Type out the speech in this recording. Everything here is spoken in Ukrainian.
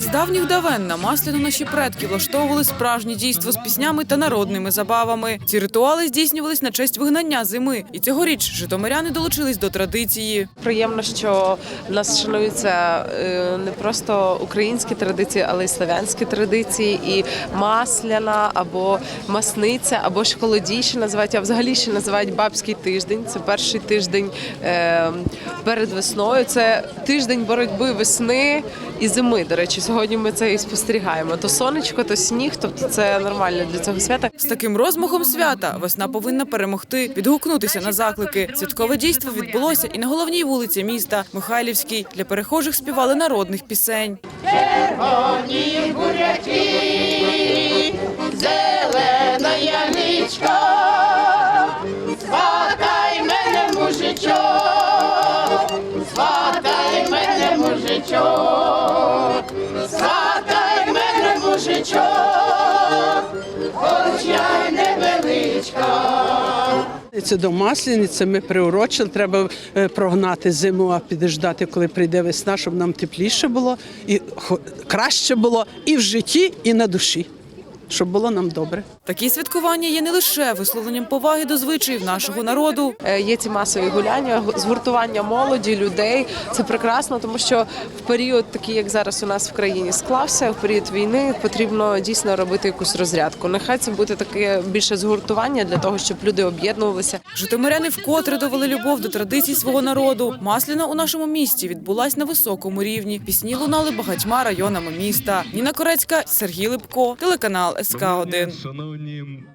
З давніх давен на Масляну наші предки влаштовували справжнє дійство з піснями та народними забавами. Ці ритуали здійснювались на честь вигнання зими. І цьогоріч житомиряни долучились до традиції. Приємно, що в нас шануються е, не просто українські традиції, але й славянські традиції, і масляна або масниця, або ж колодій ще називають, а взагалі ще називають бабський тиждень. Це перший тиждень е, перед весною. Це тиждень боротьби весни і зими. До речі, сьогодні ми це і спостерігаємо. То сонечко, то сніг, тобто це нормально для цього свята. З таким розмахом свята весна повинна перемогти, відгукнутися на заклики. Святкове дійство відбулося і на головній вулиці міста Михайлівській. Для перехожих співали народних пісень. зелена яничка, сватай мене мужичок, сватай мене мужичок, сватай мене мужичок, хоч я й невеличка. Це до Маслениці ми приурочили. Треба е, прогнати зиму, а підождати, коли прийде весна, щоб нам тепліше було і краще було і в житті, і на душі, щоб було нам добре. Такі святкування є не лише висловленням поваги до звичаїв нашого народу. Е, Є ці масові гуляння, згуртування молоді, людей. Це прекрасно, тому що в період, такий як зараз у нас в країні склався, в період війни потрібно дійсно робити якусь розрядку. Нехай це буде таке більше згуртування для того, щоб люди об'єднувалися. Житомиряни вкотре довели любов до традицій свого народу. Масляна у нашому місті відбулась на високому рівні. Пісні лунали багатьма районами міста. Ніна Корецька, Сергій Липко, телеканал СК 1 Шановні